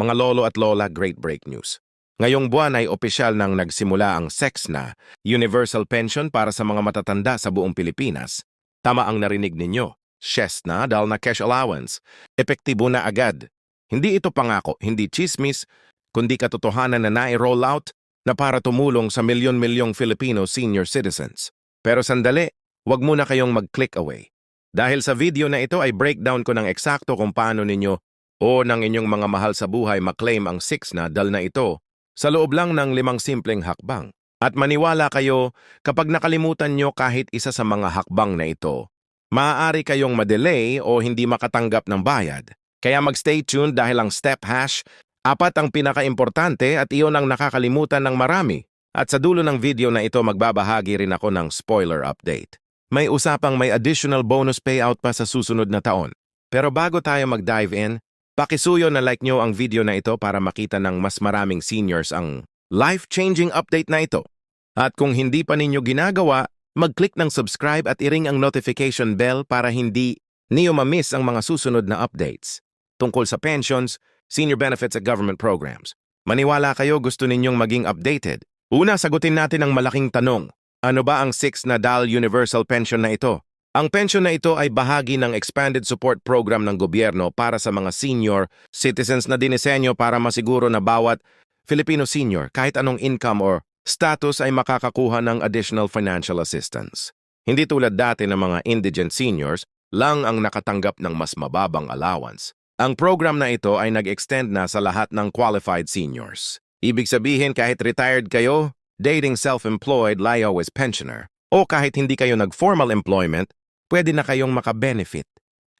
Mga lolo at lola, great break news. Ngayong buwan ay opisyal nang nagsimula ang SEX na Universal Pension para sa mga matatanda sa buong Pilipinas. Tama ang narinig ninyo. SHES na dahil na cash allowance. Epektibo na agad. Hindi ito pangako, hindi chismis, kundi katotohanan na nai-roll out na para tumulong sa milyon-milyong Filipino senior citizens. Pero sandali, wag muna kayong mag-click away. Dahil sa video na ito ay breakdown ko ng eksakto kung paano ninyo o ng inyong mga mahal sa buhay maklaim ang 6 na dal na ito sa loob lang ng limang simpleng hakbang. At maniwala kayo kapag nakalimutan nyo kahit isa sa mga hakbang na ito, maaari kayong madelay o hindi makatanggap ng bayad. Kaya mag-stay tuned dahil ang step hash, apat ang pinaka-importante at iyon ang nakakalimutan ng marami. At sa dulo ng video na ito magbabahagi rin ako ng spoiler update. May usapang may additional bonus payout pa sa susunod na taon. Pero bago tayo mag-dive in, pakisuyo na like nyo ang video na ito para makita ng mas maraming seniors ang life-changing update na ito. At kung hindi pa ninyo ginagawa, mag-click ng subscribe at iring ang notification bell para hindi niyo ma-miss ang mga susunod na updates tungkol sa pensions, senior benefits at government programs. Maniwala kayo gusto ninyong maging updated. Una, sagutin natin ang malaking tanong. Ano ba ang 6 na DAL Universal Pension na ito? Ang pension na ito ay bahagi ng Expanded Support Program ng gobyerno para sa mga senior citizens na dinisenyo para masiguro na bawat Filipino senior kahit anong income or status ay makakakuha ng additional financial assistance. Hindi tulad dati ng mga indigent seniors lang ang nakatanggap ng mas mababang allowance. Ang program na ito ay nag-extend na sa lahat ng qualified seniors. Ibig sabihin kahit retired kayo, dating self-employed, layo as pensioner, o kahit hindi kayo nag-formal employment, pwede na kayong makabenefit.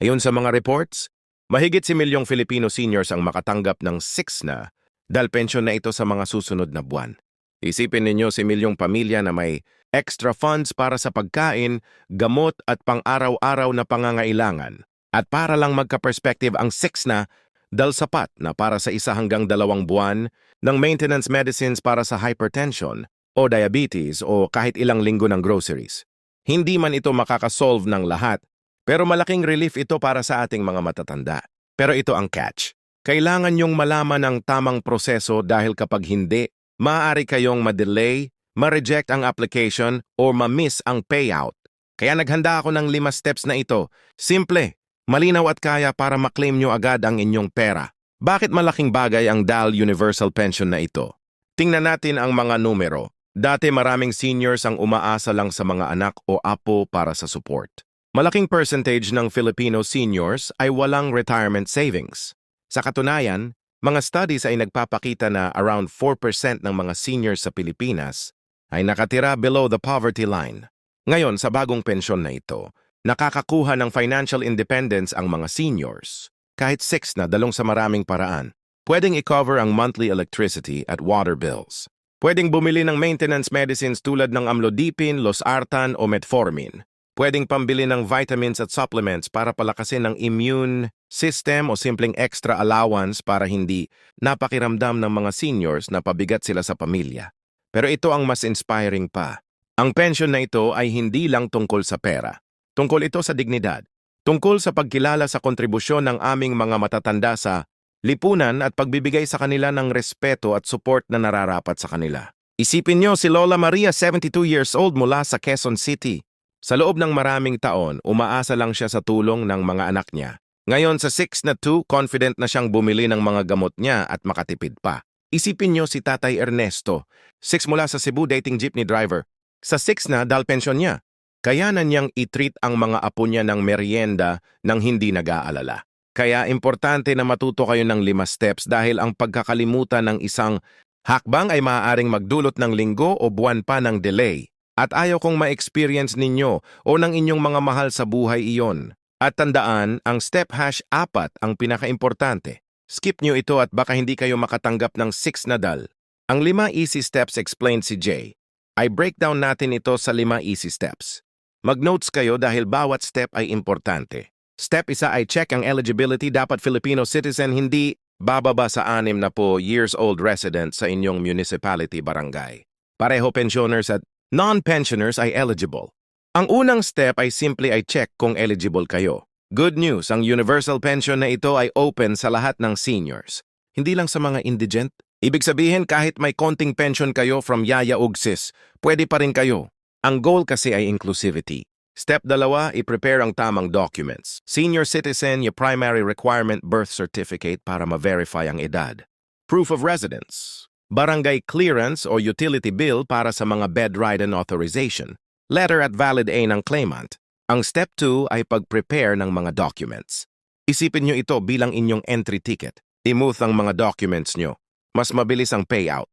Ayon sa mga reports, mahigit si milyong Filipino seniors ang makatanggap ng 6 na dahil pensyon na ito sa mga susunod na buwan. Isipin ninyo si milyong pamilya na may extra funds para sa pagkain, gamot at pang-araw-araw na pangangailangan. At para lang magka-perspective ang 6 na dal sapat na para sa isa hanggang dalawang buwan ng maintenance medicines para sa hypertension o diabetes o kahit ilang linggo ng groceries. Hindi man ito makakasolve ng lahat, pero malaking relief ito para sa ating mga matatanda. Pero ito ang catch. Kailangan niyong malaman ang tamang proseso dahil kapag hindi, maaari kayong ma-delay, ma-reject ang application o ma-miss ang payout. Kaya naghanda ako ng lima steps na ito. Simple, malinaw at kaya para maklaim nyo agad ang inyong pera. Bakit malaking bagay ang DAL Universal Pension na ito? Tingnan natin ang mga numero. Dati maraming seniors ang umaasa lang sa mga anak o apo para sa support. Malaking percentage ng Filipino seniors ay walang retirement savings. Sa katunayan, mga studies ay nagpapakita na around 4% ng mga seniors sa Pilipinas ay nakatira below the poverty line. Ngayon, sa bagong pensyon na ito, nakakakuha ng financial independence ang mga seniors. Kahit six na dalong sa maraming paraan, pwedeng i-cover ang monthly electricity at water bills. Pwedeng bumili ng maintenance medicines tulad ng amlodipine, losartan o metformin. Pwedeng pambili ng vitamins at supplements para palakasin ang immune system o simpleng extra allowance para hindi napakiramdam ng mga seniors na pabigat sila sa pamilya. Pero ito ang mas inspiring pa. Ang pension na ito ay hindi lang tungkol sa pera. Tungkol ito sa dignidad. Tungkol sa pagkilala sa kontribusyon ng aming mga matatanda sa lipunan at pagbibigay sa kanila ng respeto at support na nararapat sa kanila. Isipin nyo si Lola Maria, 72 years old mula sa Quezon City. Sa loob ng maraming taon, umaasa lang siya sa tulong ng mga anak niya. Ngayon sa 6 na 2, confident na siyang bumili ng mga gamot niya at makatipid pa. Isipin nyo si Tatay Ernesto, 6 mula sa Cebu dating jeepney driver. Sa 6 na dahil pensyon niya. Kaya na niyang i-treat ang mga apo niya ng merienda nang hindi nag-aalala. Kaya importante na matuto kayo ng lima steps dahil ang pagkakalimutan ng isang hakbang ay maaaring magdulot ng linggo o buwan pa ng delay. At ayaw kong ma-experience ninyo o ng inyong mga mahal sa buhay iyon. At tandaan, ang step hash 4 ang pinaka-importante. Skip nyo ito at baka hindi kayo makatanggap ng 6 na dal. Ang lima easy steps explained si Jay. Ay breakdown natin ito sa lima easy steps. Mag-notes kayo dahil bawat step ay importante. Step isa ay check ang eligibility dapat Filipino citizen hindi bababa sa anim na po years old resident sa inyong municipality barangay. Pareho pensioners at non-pensioners ay eligible. Ang unang step ay simply ay check kung eligible kayo. Good news, ang universal pension na ito ay open sa lahat ng seniors. Hindi lang sa mga indigent. Ibig sabihin kahit may konting pension kayo from Yaya Ugsis, pwede pa rin kayo. Ang goal kasi ay inclusivity. Step dalawa, i-prepare ang tamang documents. Senior citizen, your primary requirement birth certificate para ma-verify ang edad. Proof of residence. Barangay clearance o utility bill para sa mga bedridden authorization. Letter at valid A ng claimant. Ang step 2 ay pag-prepare ng mga documents. Isipin nyo ito bilang inyong entry ticket. Imooth ang mga documents nyo. Mas mabilis ang payout.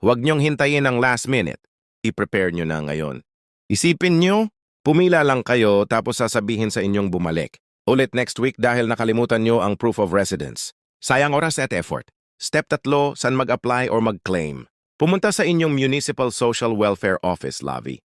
Huwag nyong hintayin ang last minute. I-prepare nyo na ngayon. Isipin nyo, pumila lang kayo tapos sasabihin sa inyong bumalik. Ulit next week dahil nakalimutan nyo ang proof of residence. Sayang oras at effort. Step tatlo, saan mag-apply or mag-claim. Pumunta sa inyong Municipal Social Welfare Office, Lavi.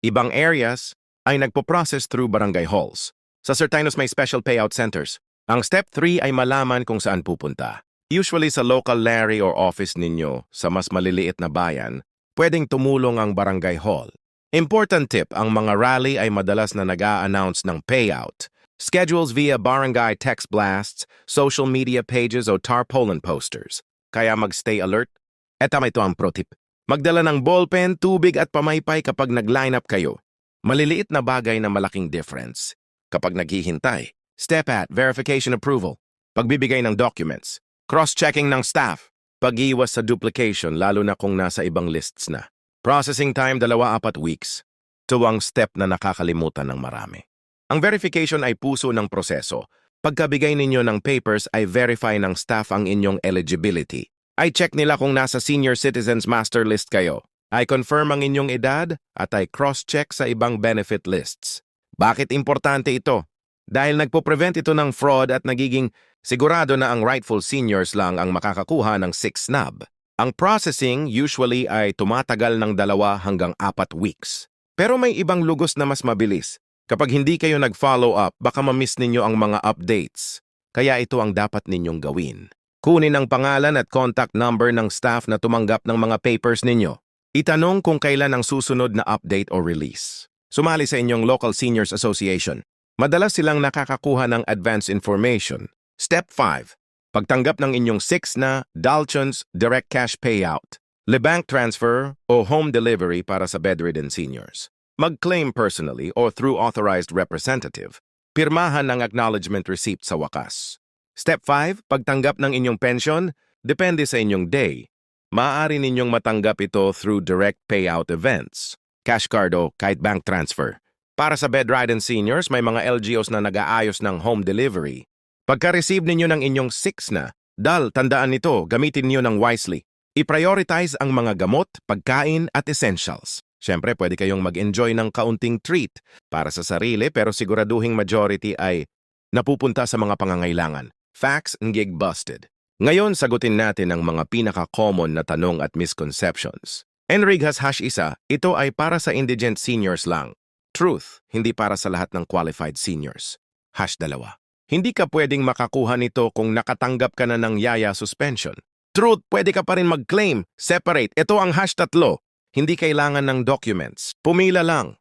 Ibang areas ay nagpo-process through barangay halls. Sa Certinos may special payout centers. Ang step 3 ay malaman kung saan pupunta. Usually sa local Larry or office ninyo, sa mas maliliit na bayan, pwedeng tumulong ang barangay hall. Important tip, ang mga rally ay madalas na nag-a-announce ng payout. Schedules via barangay text blasts, social media pages o tarpaulin posters. Kaya mag-stay alert. Eto ito ang pro tip. Magdala ng ballpen, tubig at pamaypay kapag nag-line up kayo. Maliliit na bagay na malaking difference. Kapag naghihintay, step at verification approval, pagbibigay ng documents, cross-checking ng staff, pag-iwas sa duplication lalo na kung nasa ibang lists na. Processing time dalawa-apat weeks. Ito ang step na nakakalimutan ng marami. Ang verification ay puso ng proseso. Pagkabigay ninyo ng papers ay verify ng staff ang inyong eligibility. Ay check nila kung nasa senior citizens master list kayo. Ay confirm ang inyong edad at ay cross-check sa ibang benefit lists. Bakit importante ito? Dahil nagpo-prevent ito ng fraud at nagiging sigurado na ang rightful seniors lang ang makakakuha ng 6 snub. Ang processing usually ay tumatagal ng dalawa hanggang apat weeks. Pero may ibang lugos na mas mabilis. Kapag hindi kayo nag-follow up, baka ma-miss ninyo ang mga updates. Kaya ito ang dapat ninyong gawin. Kunin ang pangalan at contact number ng staff na tumanggap ng mga papers ninyo. Itanong kung kailan ang susunod na update o release. Sumali sa inyong local seniors association. Madalas silang nakakakuha ng advance information. Step 5. Pagtanggap ng inyong 6 na Dalton's Direct Cash Payout, Lebank Transfer o Home Delivery para sa bedridden seniors. Mag-claim personally or through authorized representative. Pirmahan ng acknowledgement receipt sa wakas. Step 5. Pagtanggap ng inyong pension, depende sa inyong day. Maaari ninyong matanggap ito through direct payout events, cash card o kahit bank transfer. Para sa bedridden seniors, may mga LGOs na nag-aayos ng home delivery. Pagka-receive ninyo ng inyong 6 na, dal, tandaan nito, gamitin niyo ng wisely. I-prioritize ang mga gamot, pagkain at essentials. Siyempre, pwede kayong mag-enjoy ng kaunting treat para sa sarili pero siguraduhing majority ay napupunta sa mga pangangailangan. Facts and gig busted. Ngayon, sagutin natin ang mga pinaka-common na tanong at misconceptions. Enrighas hash isa, ito ay para sa indigent seniors lang. Truth, hindi para sa lahat ng qualified seniors. Hash dalawa. Hindi ka pwedeng makakuha nito kung nakatanggap ka na ng yaya suspension. Truth, pwede ka pa rin mag-claim. Separate. Ito ang hash tatlo. Hindi kailangan ng documents. Pumila lang.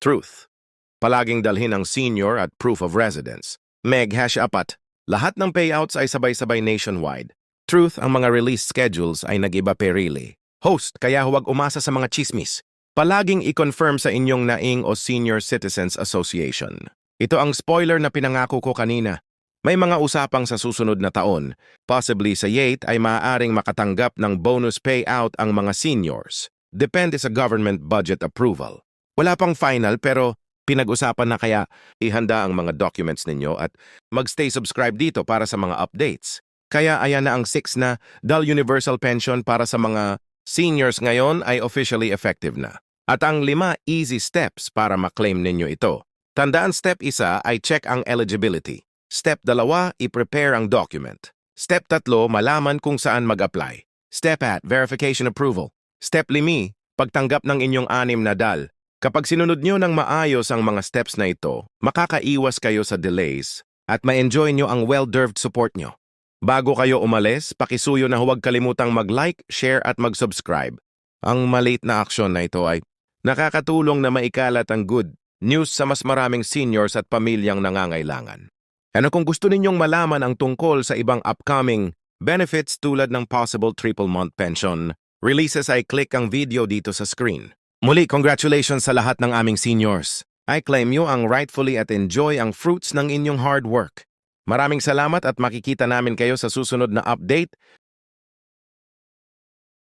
Truth. Palaging dalhin ang senior at proof of residence. Meg hash apat. Lahat ng payouts ay sabay-sabay nationwide. Truth, ang mga release schedules ay nag-iba perili. Host, kaya huwag umasa sa mga chismis. Palaging i-confirm sa inyong naing o Senior Citizens Association. Ito ang spoiler na pinangako ko kanina. May mga usapang sa susunod na taon, possibly sa YATE ay maaaring makatanggap ng bonus payout ang mga seniors. Depende sa government budget approval. Wala pang final pero pinag-usapan na kaya ihanda ang mga documents ninyo at magstay subscribe dito para sa mga updates. Kaya ayan na ang 6 na DAL Universal Pension para sa mga seniors ngayon ay officially effective na. At ang lima easy steps para maklaim ninyo ito. Tandaan step isa ay check ang eligibility. Step dalawa, i-prepare ang document. Step tatlo, malaman kung saan mag-apply. Step at verification approval. Step limi, pagtanggap ng inyong anim na DAL. Kapag sinunod nyo ng maayos ang mga steps na ito, makakaiwas kayo sa delays at ma-enjoy nyo ang well-deserved support nyo. Bago kayo umalis, pakisuyo na huwag kalimutang mag-like, share at mag-subscribe. Ang maliit na aksyon na ito ay nakakatulong na maikalat ang good news sa mas maraming seniors at pamilyang nangangailangan. Ano kung gusto ninyong malaman ang tungkol sa ibang upcoming Benefits tulad ng possible triple month pension. Releases ay click ang video dito sa screen. Muli, congratulations sa lahat ng aming seniors. I claim you ang rightfully at enjoy ang fruits ng inyong hard work. Maraming salamat at makikita namin kayo sa susunod na update